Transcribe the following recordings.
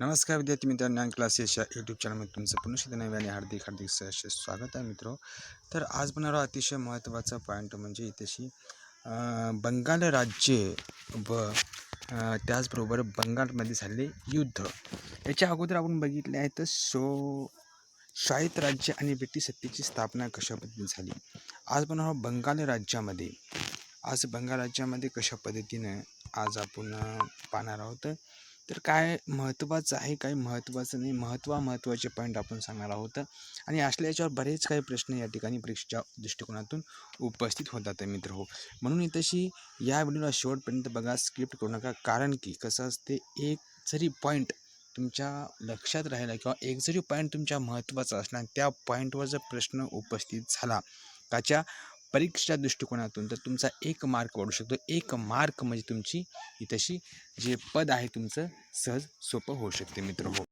नमस्कार विद्यार्थी मित्रांनो ज्ञान क्लासेस या यूट्यूब चॅनलमध्ये तुमचं पुन्हा नव्याने हार्दिक हार्दिक सहर्ष स्वागत आहे मित्र. तर आज बनणारा अतिशय महत्त्वाचा पॉईंट म्हणजे इथेशी बंगाल राज्य व त्याचबरोबर बंगालमध्ये झालेले युद्ध. याच्या अगोदर आपण बघितले आहे तर सो शाळेत राज्य आणि ब्रिटिश सत्तेची स्थापना कशा पद्धतीने झाली? आज बनणार बंगाल राज्यामध्ये. आज बंगाल राज्यामध्ये कशा पद्धतीनं आज आपण पाहणार आहोत? तर काय महत्त्वाचं आहे काय महत्त्वाचं नाही महत्त्वा महत्त्वाचे पॉईंट आपण सांगणार आहोत. आणि असल्या याच्यावर बरेच काही प्रश्न या ठिकाणी परीक्षेच्या दृष्टिकोनातून उपस्थित होतात मित्र हो. म्हणून तशी या व्हिडिओला शेवटपर्यंत बघा स्क्रिप्ट करू नका. कारण की कसं असते एक जरी पॉईंट तुमच्या लक्षात राहिला किंवा एक जरी पॉईंट तुमच्या महत्त्वाचा असला त्या पॉईंटवर जर प्रश्न उपस्थित झाला त्याच्या परीक्षेच्या दृष्टिकोनातून तर तुमचा एक मार्क वाढू शकतो. एक मार्क म्हणजे तुमची इथंशी जे पद आहे तुमचं सहज सोपं होऊ शकते मित्र. हो.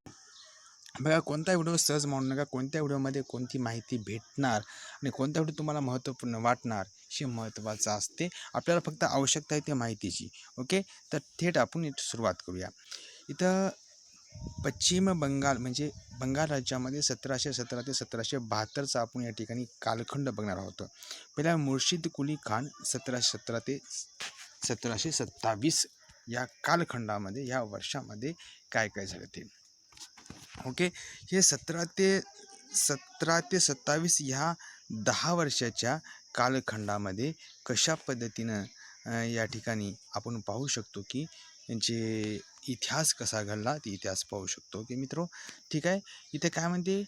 बघा कोणता व्हिडिओ सहज म्हणू नका कोणत्या व्हिडिओमध्ये कोणती माहिती भेटणार आणि कोणता व्हिडिओ तुम्हाला महत्त्वपूर्ण वाटणार हे महत्त्वाचं असते. आपल्याला फक्त आवश्यकता आहे त्या माहितीची. ओके? तर थेट आपण इथं सुरुवात करूया. इथं पश्चिम बंगाल म्हणजे बंगाल राज्यामध्ये सतराशे सतरा ते सतराशे बहात्तरचा आपण या ठिकाणी कालखंड बघणार आहोत. पहिला मुर्शिद कुली खान सतराशे सतरा ते सतराशे सत्तावीस या कालखंडामध्ये या वर्षामध्ये काय काय झालं ते. ओके? हे सतरा ते सतरा ते सत्तावीस ह्या दहा वर्षाच्या कालखंडामध्ये कशा पद्धतीनं या ठिकाणी आपण पाहू शकतो की जे इतिहास कसा घडला ती इतिहास पाहू शकतो. की मित्र ठीक आहे? इथे काय म्हणते?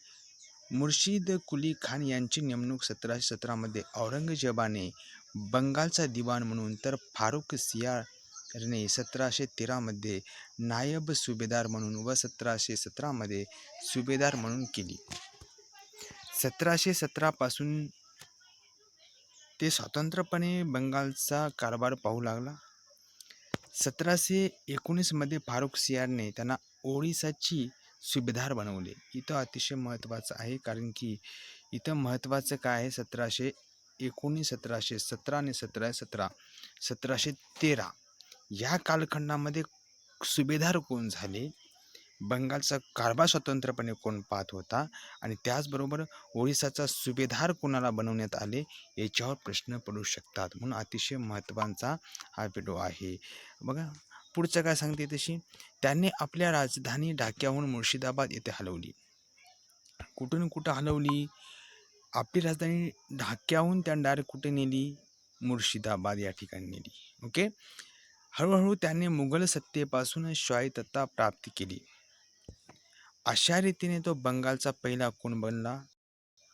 मुर्शिद कुली खान यांची नेमणूक सतराशे सतरामध्ये औरंगजेबाने बंगालचा दिवाण म्हणून तर फारुख सियारने सतराशे तेरामध्ये नायब सुभेदार म्हणून व सतराशे सतरामध्ये सुभेदार म्हणून केली. सतराशे सतरापासून ते स्वतंत्रपणे बंगालचा कारभार पाहू लागला. सतराशे एकोणीसमध्ये फारुख सियारने त्यांना ओडिसाची सुभेदार बनवले. इथं अतिशय महत्त्वाचं आहे कारण की इथं महत्त्वाचं काय आहे? सतराशे एकोणीस सतराशे सतरा आणि सतरा सतरा सतराशे तेरा. या कालखंडामध्ये सुभेदार कोण झाले? बंगालचा कारभार स्वतंत्रपणे कोण पाहत होता? आणि त्याचबरोबर ओडिसाचा सुभेदार कोणाला बनवण्यात आले? याच्यावर प्रश्न पडू शकतात. म्हणून अतिशय महत्त्वाचा हा व्हिडिओ आहे. बघा पुढचं काय सांगते तशी? त्यांनी आपल्या राजधानी ढाक्याहून मुर्शिदाबाद येथे हलवली. कुठून कुठं हलवली? आपली राजधानी ढाक्याहून त्या डायरेक्ट कुठे नेली? मुर्शिदाबाद या ठिकाणी नेली. ओके? हळूहळू त्याने मुघल सत्तेपासून स्वायत्तता प्राप्त केली. अशा रीतीने तो बंगालचा पहिला कोण बनला?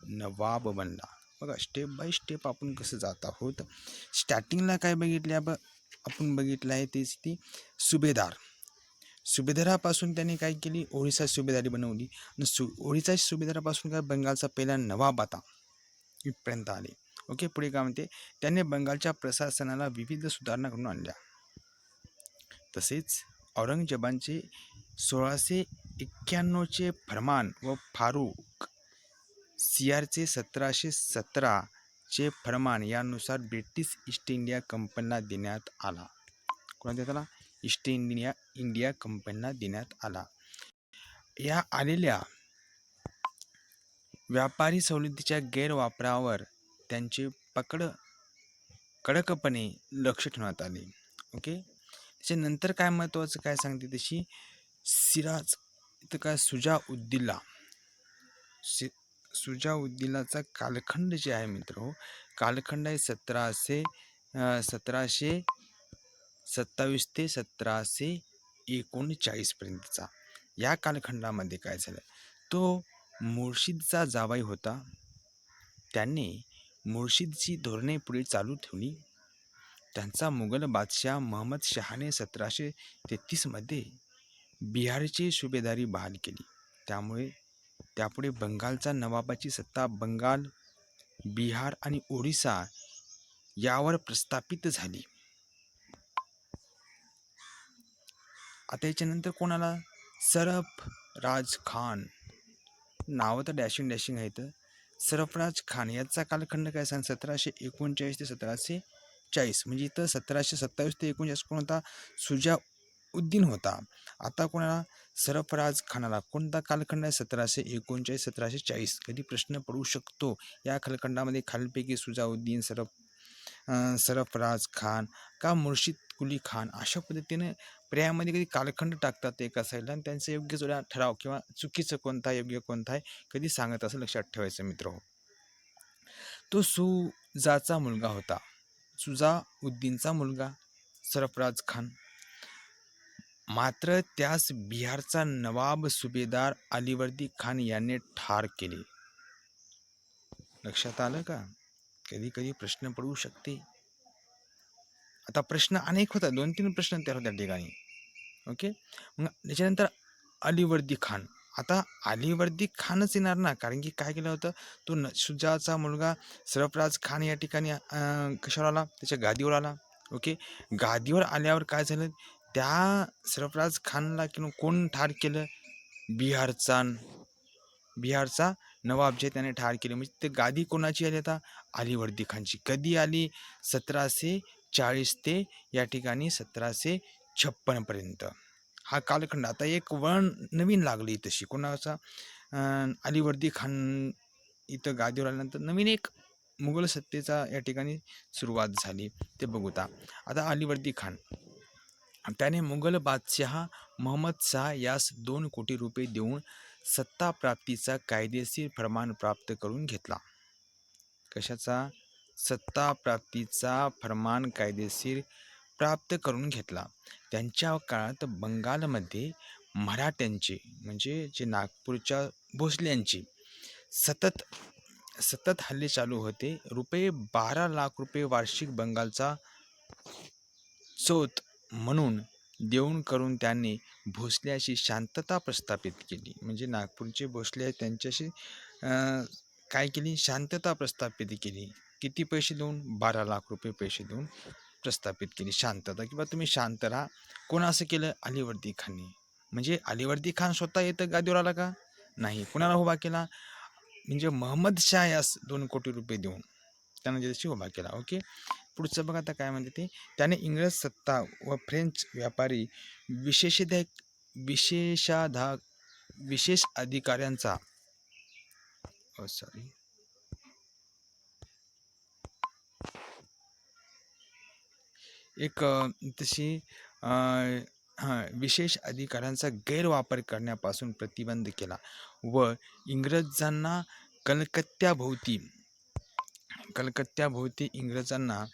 नवाब बनला. बघा स्टेप बाय स्टेप आपण कसं जात आहोत. स्टार्टिंगला काय बघितलं ब आपण बघितलं आहे तेच ती सुभेदार. सुभेदारापासून त्याने काय केली? ओडिसा सुभेदारी बनवली. आणि सु ओडिसा सुभेदारापासून काय? बंगालचा पहिला नवाब आता इथपर्यंत आले. ओके पुढे काय म्हणते? त्याने बंगालच्या प्रशासनाला विविध सुधारणा करून आणल्या. तसेच औरंगजेबांचे सोळाशे एक्क्याण्णवचे फरमान व फारूक सियारचे सतराशे सतराचे फरमान यानुसार ब्रिटिश ईस्ट इंडिया कंपनीला देण्यात आला. कोणा देण्यात आला? ईस्ट इंडिया इंडिया कंपनीला देण्यात आला. या आलेल्या व्यापारी सवलतीच्या गैरवापरावर त्यांचे पकड कडकपणे लक्ष ठेवण्यात आले. ओके? त्याच्यानंतर काय महत्त्वाचं काय सांगते तशी? सिराज इथं काय सुजा उद्दिला शि सुजा उद्दिलाचा कालखंड जे आहे मित्र हो कालखंड आहे सतराशे सतराशे सत्तावीस ते सतराशे एकोणचाळीसपर्यंतचा या कालखंडामध्ये काय झालं? तो मुर्शिदचा जावाई होता. त्यांनी मुर्शिदची धोरणे पुढे चालू ठेवली. त्यांचा मुघल बादशाह महम्मद शहाने सतराशे तेहतीसमध्ये बिहारची सुभेदारी बहाल केली. त्यामुळे त्यापुढे बंगालचा नवाबाची सत्ता बंगाल बिहार आणि ओडिसा यावर प्रस्थापित झाली. आता याच्यानंतर कोणाला? सरफ राज खान. नावं तर डॅशिंग डॅशिंग आहेत. सरफराज खान याचा कालखंड काय सांग? सतराशे एकोणचाळीस ते सतराशे चाळीस. म्हणजे इथं सतराशे सत्तावीस ते एकोणचाळीस कोण होता? सुजा उद्दीन होता. आता कोणाला सरफराज खानाला कोणता कालखंड आहे? सतराशे एकोणचाळीस सतराशे चाळीस. कधी प्रश्न पडू शकतो? या कालखंडामध्ये खालपैकी सुजाउद्दीन सरफ सरफराज खान का मुर्शिद कुली खान? अशा पद्धतीने पर्यायामध्ये कधी कालखंड टाकतात एका साईडला आणि त्यांचं योग्य जोड्या ठराव किंवा चुकीचं कोणता आहे, योग्य कोणता आहे कधी सांगत असं लक्षात ठेवायचं मित्र हो. तो सुजाचा मुलगा होता. सुजा उद्दीनचा मुलगा सरफराज खान. मात्र त्यास बिहारचा नवाब सुभेदार अलीवर्दी खान याने ठार केले. लक्षात आलं का? कधी कधी प्रश्न पडू शकते. आता प्रश्न अनेक होता दोन तीन प्रश्न तयार होत्या ठिकाणी. ओके? मग त्याच्यानंतर अलीवर्दी खान. आता अलीवर्दी खानच येणार ना? कारण की काय केलं होतं? तो न सुजाचा मुलगा सरफराज खान या ठिकाणी कशावर आला? त्याच्या गादीवर आला. ओके? गादीवर आल्यावर काय झालं? त्या सरफराज खानला किंवा कोण ठार केलं? बिहारचा बिहारचा नवाब जे त्याने ठार केले. म्हणजे ते गादी कोणाची आली आता? अलीवर्दी खानची. कधी आली? सतराशे चाळीस ते या ठिकाणी सतराशे छप्पनपर्यंत हा कालखंड. आता एक वळण नवीन लागली तशी कोणाचा? अलीवर्दी खान इथं गादीवर आल्यानंतर नवीन एक मुघल सत्तेचा या ठिकाणी सुरुवात झाली. ते बघूता आता अलीवर्दी खान. त्याने मुघल बादशहा मोहम्मद शाह यास दोन कोटी रुपये देऊन सत्ता प्राप्तीचा कायदेशीर फरमान प्राप्त करून घेतला. कशाचा? सत्ता प्राप्तीचा फरमान कायदेशीर प्राप्त करून घेतला. त्यांच्या काळात बंगालमध्ये मराठ्यांचे म्हणजे जे नागपूरच्या भोसल्यांचे सतत सतत हल्ले चालू होते. रुपये बारा लाख रुपये वार्षिक बंगालचा चोत म्हणून देऊन करून त्यांनी भोसल्याशी शांतता प्रस्थापित केली. म्हणजे नागपूरचे भोसले त्यांच्याशी काय केली? शांतता प्रस्थापित केली. किती पैसे देऊन? बारा लाख रुपये पैसे देऊन प्रस्थापित केली. शांतता. किंवा तुम्ही शांत राहा. कोण असं केलं? अलिवर्दी खानने. म्हणजे अलिवर्दी खान स्वतः येतं गादीवर आला का? नाही. कुणाला उभा केला? म्हणजे महम्मद शाह यास दोन कोटी रुपये देऊन. त्यांना त्याच्याशी उभा केला. ओके? पुढचं बघा आता काय म्हणते ते. त्याने इंग्रज सत्ता व फ्रेंच व्यापारी विशेषाधिक विशेषाधा विशेष अधिकाऱ्यांचा सॉरी एक तशी हां विशेष अधिकारांचा गैरवापर करण्यापासून प्रतिबंध केला व इंग्रजांना कलकत्त्याभोवती कलकत्त्याभोवती इंग्रजांना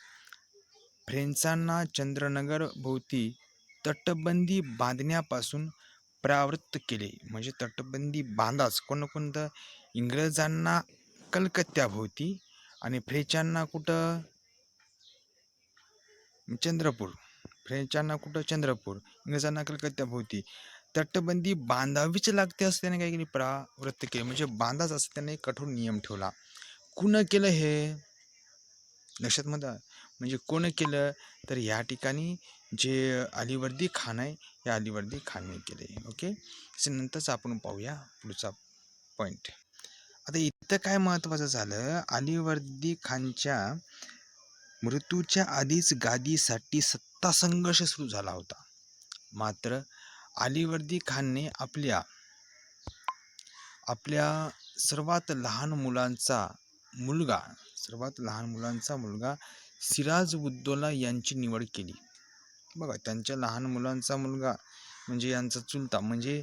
फ्रेंचांना चंद्रनगरभोवती तटबंदी बांधण्यापासून प्रावृत्त केले. म्हणजे तटबंदी बांधाच कोणकोणतं? इंग्रजांना कलकत्त्याभोवती आणि फ्रेंचांना कुठं? चंद्रपूर. फ्रेंचांना कुठं? चंद्रपूर. इंग्रजांना कलकत्त्याभोवती तटबंदी बांधावीच लागते असं त्याने काय केली प्रावृत्त केले. म्हणजे बांधाच असं त्याने कठोर नियम ठेवला. कुणं केलं हे? लक्षात मध्ये म्हणजे कोण केलं? तर या ठिकाणी जे अलीवर्दी खान आहे या अलीवर्दी खानने केले. ओके? नंतरच आपण पाहूया पुढचा पॉईंट आता इथं काय महत्त्वाचं झालं? अलीवर्दी खानच्या मृत्यूच्या आधीच गादीसाठी सत्ता संघर्ष सुरू झाला होता. मात्र अलीवर्दी खानने आपल्या आपल्या सर्वात लहान मुलांचा मुलगा सर्वात लहान मुलांचा मुलगा सिराज उद्दौला यांची निवड केली. बघा त्यांच्या लहान मुलांचा मुलगा म्हणजे यांचा चुलता म्हणजे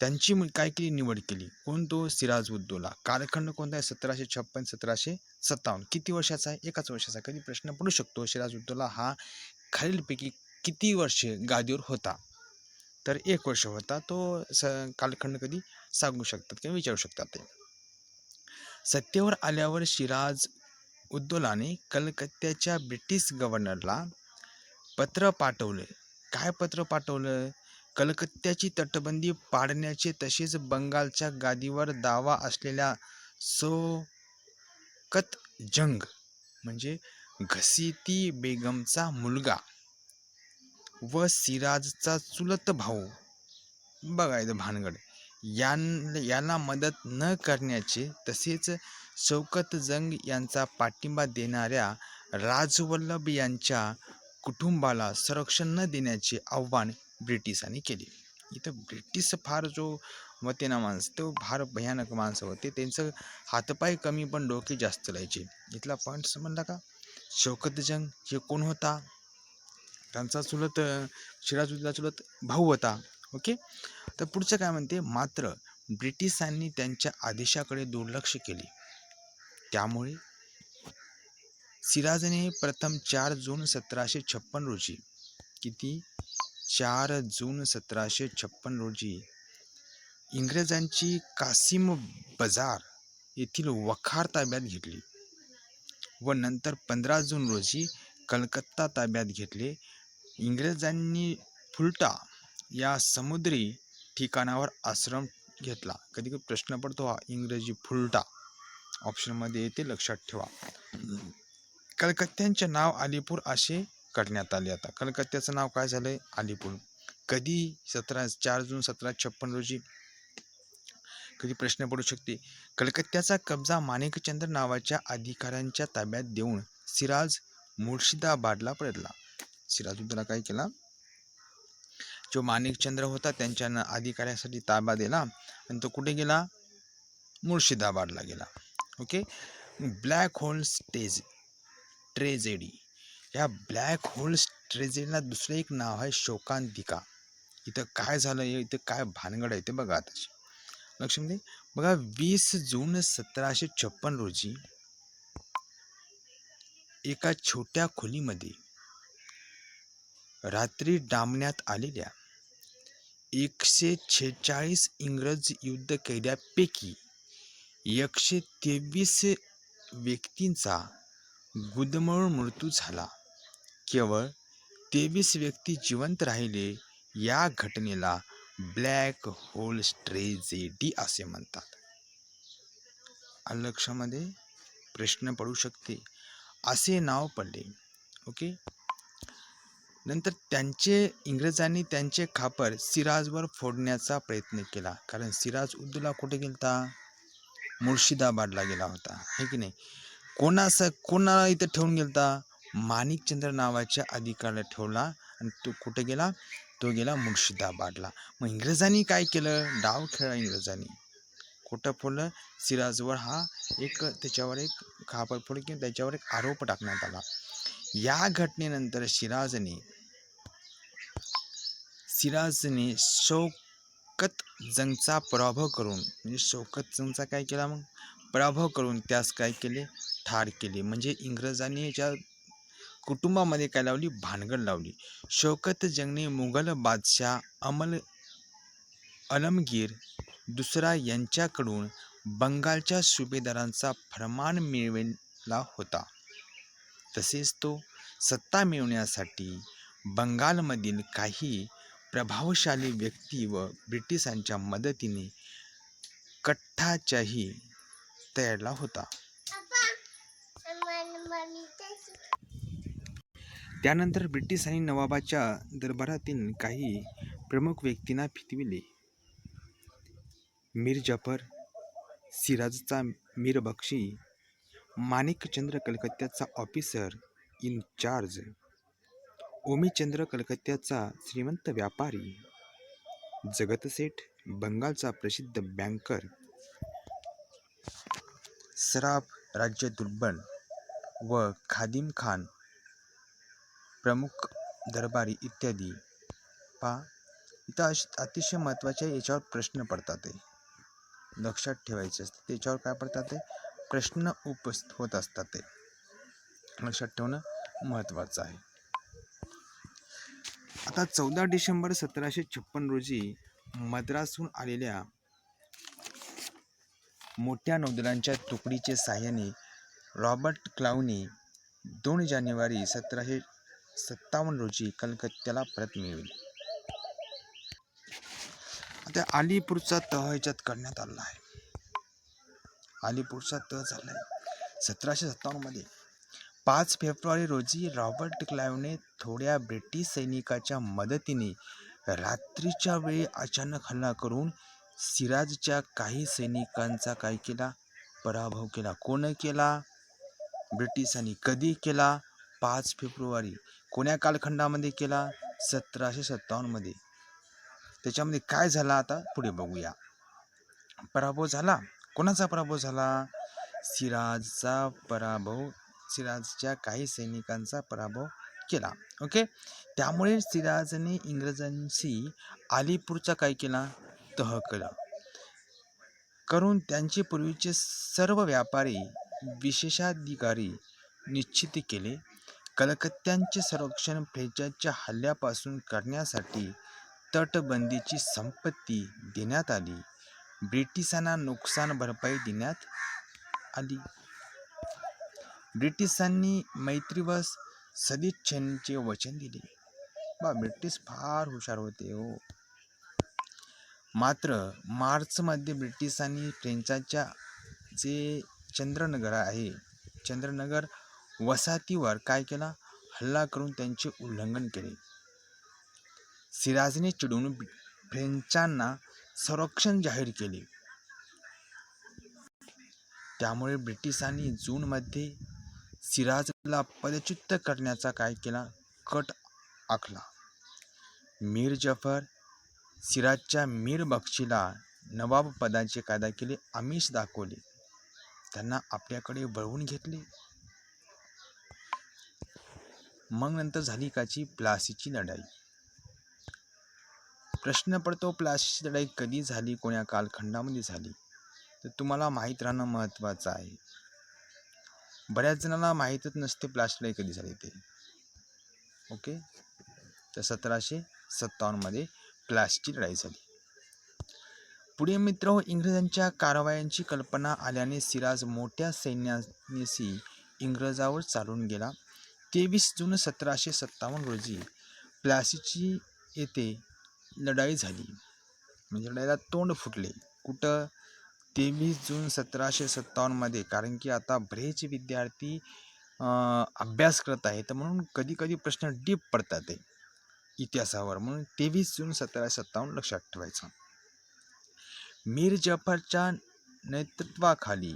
त्यांची काय केली? निवड केली. कोण तो? सिराज उद्दौला कालखंड कोणता आहे? सतराशे छप्पन सतराशे सत्तावन्न. किती वर्षाचा आहे? एकाच वर्षाचा. कधी प्रश्न पडू शकतो. सिराज उद्दौला हा खालीलपैकी किती वर्षे गादीवर होता? तर एक वर्ष होता. तो स कालखंड कधी सांगू शकतात किंवा विचारू शकतात ते. सत्तेवर आल्यावर शिराज उद्दोलाने कलकत्त्याच्या ब्रिटिश गव्हर्नरला पत्र पाठवले. काय पत्र पाठवलं? कलकत्त्याची तटबंदी पाडण्याचे तसेच बंगालच्या गादीवर दावा असलेल्या सोकत जंग म्हणजे घसीती बेगमचा मुलगा व सिराजचा चुलत भाऊ. बघायचं भानगड. यां याला मदत न करण्याचे तसेच शौकत जंग यांचा पाठिंबा देणाऱ्या राजवल्लभ यांच्या कुटुंबाला संरक्षण न देण्याचे आव्हान ब्रिटिशांनी केले. इथं ब्रिटिश फार जो होते ना माणसं तो फार भयानक माणसं होते. त्यांचं हातपाय कमी पण डोके जास्त राहायचे इथला पॉईंट समजला का? शौकत जंग हे कोण होता? त्यांचा चुलत अं, चुलत भाऊ होता. ओके? तर पुढचं काय म्हणते? मात्र ब्रिटिशांनी त्यांच्या आदेशाकडे दुर्लक्ष केले. त्यामुळे सिराजने प्रथम चार जून सतराशे छप्पन रोजी किती? चार जून सतराशे छप्पन रोजी इंग्रजांची कासिम बाजार येथील वखार ताब्यात घेतली व नंतर पंधरा जून रोजी कलकत्ता ताब्यात घेतले. इंग्रजांनी फुलटा या समुद्री ठिकाणावर आश्रम घेतला. कधी कधी प्रश्न पडतो हा इंग्रजी फुलटा. ऑप्शनमध्ये येते लक्षात ठेवा. कलकत्त्यांचे नाव अलीपूर असे करण्यात आले आता. कलकत्त्याचं नाव काय झालंय? अलीपूर. कधी सतरा चार जून सतरा छप्पन रोजी कधी प्रश्न पडू शकते? कलकत्त्याचा कब्जा माणिकचंद्र नावाच्या अधिकाऱ्यांच्या ताब्यात देऊन सिराज मुर्शिदाबादला पडला. सिराजुद्दला काय केला? जो माणिकचंद्र होता त्यांच्या अधिकाऱ्यासाठी ताबा दिला आणि तो कुठे गेला? मुर्शिदाबादला गेला. ओके? ब्लॅक होल्स टेज ट्रेजेडी या ब्लॅक होल्स ट्रेजेडीला दुसरं एक नाव आहे शोकांतिका. इथं काय झालं आहे इथं काय भानगड आहे ते बघा आता. लक्षामध्ये बघा वीस जून सतराशे छप्पन रोजी एका छोट्या खोलीमध्ये रात्री डांबण्यात आलेल्या एकशे छेचाळीस इंग्रज युद्ध कैद्यापैकी एकशे तेवीस व्यक्तींचा गुदमरून मृत्यू झाला. केवळ तेवीस व्यक्ती जिवंत राहिले या घटनेला ब्लॅक होल स्ट्रेजेडी असे म्हणतात. अलक्षामध्ये लक्षामध्ये प्रश्न पडू शकते असे नाव पडले. ओके? नंतर त्यांचे इंग्रजांनी त्यांचे खापर सिराजवर फोडण्याचा प्रयत्न केला. कारण सिराज उद्दला कुठे गेलता? मुर्शिदाबादला गेला होता हे की नाही? कोणास कोणाला इथं ठेवून गेलता? माणिकचंद्र नावाच्या अधिकाऱ्याला ठेवला आणि तो कुठे गेला? तो गेला मुर्शिदाबादला. मग इंग्रजांनी काय केलं? डाव खेळला इंग्रजांनी. कुठं फोडलं सिराजवर हा एक त्याच्यावर एक खापर फोड किंवा त्याच्यावर एक आरोप टाकण्यात आला. या घटनेनंतर सिराजने सिराजने शौकत जंगचा पराभव करून म्हणजे शौकत जंगचा काय केला मग? पराभव करून त्यास काय केले? ठार केले. म्हणजे इंग्रजांनी याच्या कुटुंबामध्ये काय लावली? भानगड लावली. शौकत जंगने मुघल बादशाह अमल अलमगीर दुसरा यांच्याकडून बंगालच्या सुभेदारांचा फरमान मिळवला होता. तसेच तो सत्ता मिळवण्यासाठी बंगालमधील काही प्रभावशाली व्यक्ती व ब्रिटिशांच्या मदतीने कठ्ठाच्याही तयारला होता. त्यानंतर ब्रिटिशांनी नवाबाच्या दरबारातील काही प्रमुख व्यक्तींना फितविले. मीर जाफर सिराजचा मीर बक्षी माणिकचंद्र कलकत्त्याचा ऑफिसर इन चार्ज ओमीचंद्र कलकत्त्याचा श्रीमंत व्यापारी जगतसेठ बंगालचा प्रसिद्ध बँकर सराफ राज्य दुर्बन व खादिम खान प्रमुख दरबारी इत्यादी पा. इथं अश अतिशय महत्त्वाचे याच्यावर प्रश्न पडतात ते. लक्षात ठेवायचे असते त्याच्यावर काय पडतात ते? प्रश्न उपस्थित होत असतात ते. लक्षात ठेवणं महत्त्वाचं आहे. आता चौदा डिसेंबर सतराशे छप्पन रोजी मद्रासहून आलेल्या मोठ्या नौदलांच्या तुकडीचे साहाय्याने रॉबर्ट क्लाउनी दोन जानेवारी सतराशे सत्तावन्न रोजी कलकत्त्याला परत मिळवली. आता अलीपूरचा तह ह्याच्यात करण्यात आला आहे. अलीपूरचा तह झाला आहे सतराशे सत्तावन्नमध्ये पाच फेब्रुवारी रोजी रॉबर्ट क्लाइव्हने थोड्या ब्रिटिश सैनिकाच्या मदतीने रात्रीच्या वेळी अचानक हल्ला करून सिराजच्या काही सैनिकांचा काय केला? पराभव केला. कोण केला? ब्रिटिशांनी. कधी केला? पाच फेब्रुवारी. कोण्या कालखंडामध्ये केला? सतराशे सत्तावन्नमध्ये. त्याच्यामध्ये काय झाला आता? पुढे बघूया. पराभव झाला? कोणाचा पराभव झाला? सिराजचा पराभव सिराजच्या काही सैनिकांचा पराभव केला. ओके त्यामुळे सिराजने इंग्रजांशी अलीपूरचा काय केला? तह केला. करून त्यांचे पूर्वीचे सर्व व्यापारी विशेषाधिकारी निश्चित केले. कलकत्त्यांचे संरक्षण फ्रेंचांच्या हल्ल्यापासून करण्यासाठी तटबंदीची संपत्ती देण्यात आली. ब्रिटिशांना नुकसान भरपाई देण्यात आली. ब्रिटिशांनी मैत्री सदिच्छेचे वचन दिले. बा ब्रिटिश फार हुशार होते हो. मात्र मार्चमध्ये ब्रिटिशांनी फ्रेंचाच्या जे चंद्रनगर आहे चंद्रनगर वसाहतीवर काय केला? हल्ला करून त्यांचे उल्लंघन केले. सिराजने चिडून फ्रेंचांना संरक्षण जाहीर केले. त्यामुळे ब्रिटिशांनी जूनमध्ये सिराजला पदच्युत करण्याचा काय केला? कट आखला. मीर जफर सिराजच्या मीर बक्षीला नवाब पदाचे कायदा केले आमिष दाखवले. त्यांना आपल्याकडे वळवून घेतले. मग नंतर झाली काची प्लासीची लढाई. प्रश्न पडतो प्लासीची लढाई कधी झाली? कोण्या कालखंडामध्ये झाली? तर तुम्हाला माहीत राहणं महत्त्वाचं आहे. बऱ्याच जणांना माहीतच नसते प्लासी कधी झाली ते. ओके? तर सतराशे सत्तावन्नमध्ये प्लासीची लढाई झाली. पुढे मित्र इंग्रजांच्या कारवायांची कल्पना आल्याने सिराज मोठ्या सैन्यानिशी इंग्रजावर चालून गेला. तेवीस जून सतराशे सत्तावन्न रोजी प्लासीची येथे लढाई झाली. म्हणजे लढाईला तोंड फुटले. कुठं? तेवीस जून सतराशे सत्तावन्नमध्ये कारण की आता बरेच विद्यार्थी अभ्यास करत आहेत तर म्हणून कधी कधी प्रश्न डीप पडतात इतिहासावर. म्हणून तेवीस जून सतराशे सत्तावन्न लक्षात ठेवायचं. मीर जफरच्या नेतृत्वाखाली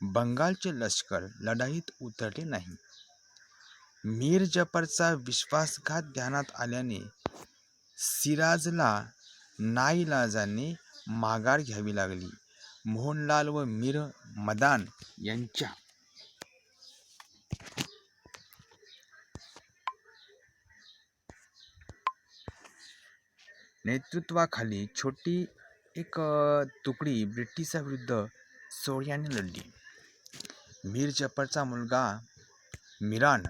बंगालचे लष्कर लढाईत उतरले नाही. मीर जफरचा विश्वासघात ध्यानात आल्याने सिराजला नाईलाजाने माघार घ्यावी लागली. मोहनलाल व मीर मदान यांच्या नेतृत्वाखाली छोटी एक तुकडी ब्रिटिशाविरुद्ध सोळ्याने लढली. मीर जफरचा मुलगा मिरान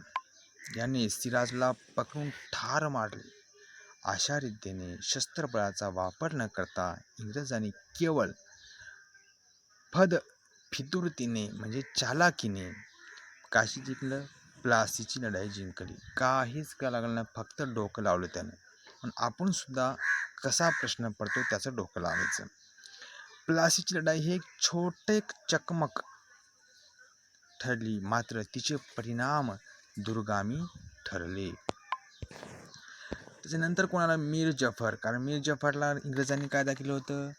याने सिराजला पकडून ठार मारले. अशा रीतीने शस्त्रबळाचा वापर न करता इंग्रजांनी केवळ फद फितुरतीने म्हणजे चालाकीने काशी जिंकलं प्लासीची लढाई जिंकली. काहीच का लागलं नाही फक्त डोकं लावलं त्यानं. पण आपणसुद्धा कसा प्रश्न पडतो त्याचं डोकं लावायचं. प्लासीची लढाई ही एक छोटे चकमक ठरली मात्र तिचे परिणाम दुर्गामी ठरले. त्याच्यानंतर कोणाला? मीर जफर. कारण मीर जफरला इंग्रजांनी काय दाखवलं होतं.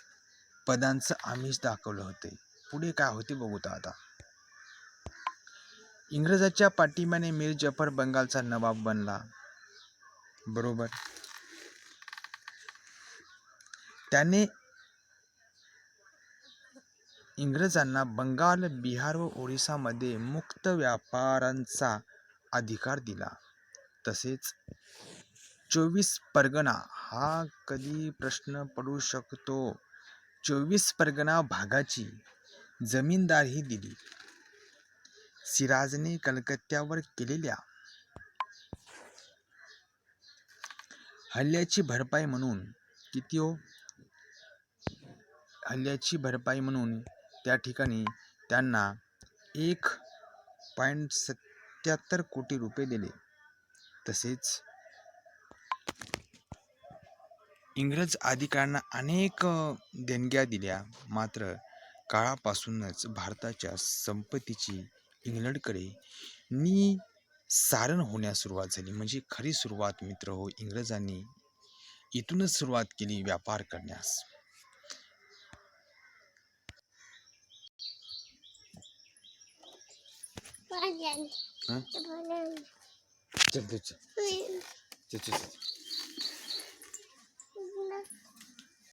पदांचं आमिष दाखवलं होते. पुढे काय होते बघू आता. इंग्रजाच्या पाठिंब्याने मीर जफर बंगालचा नवाब बनला. बरोबर? त्याने इंग्रजांना बंगाल बिहार व ओरिसामध्ये मुक्त व्यापारांचा अधिकार दिला. तसेच चोवीस परगणा हा कधी प्रश्न पडू शकतो? चोवीस परगणा भागाची जमीनदारही दिली. सिराजने कलकत्त्यावर केलेल्या हल्ल्याची भरपाई म्हणून किती हो? हल्ल्याची भरपाई म्हणून त्या ठिकाणी त्यांना एक पॉईंट सत्याहत्तर कोटी रुपये दिले. तसेच इंग्रज अधिकाऱ्यांना अनेक देणग्या दिल्या. मात्र काळापासूनच भारताच्या संपत्तीची इंग्लंडकडे नि सारण होण्यास सुरुवात झाली. म्हणजे खरी सुरुवात मित्र हो इंग्रजांनी इथूनच सुरुवात केली व्यापार करण्यास. चल चल चल चल.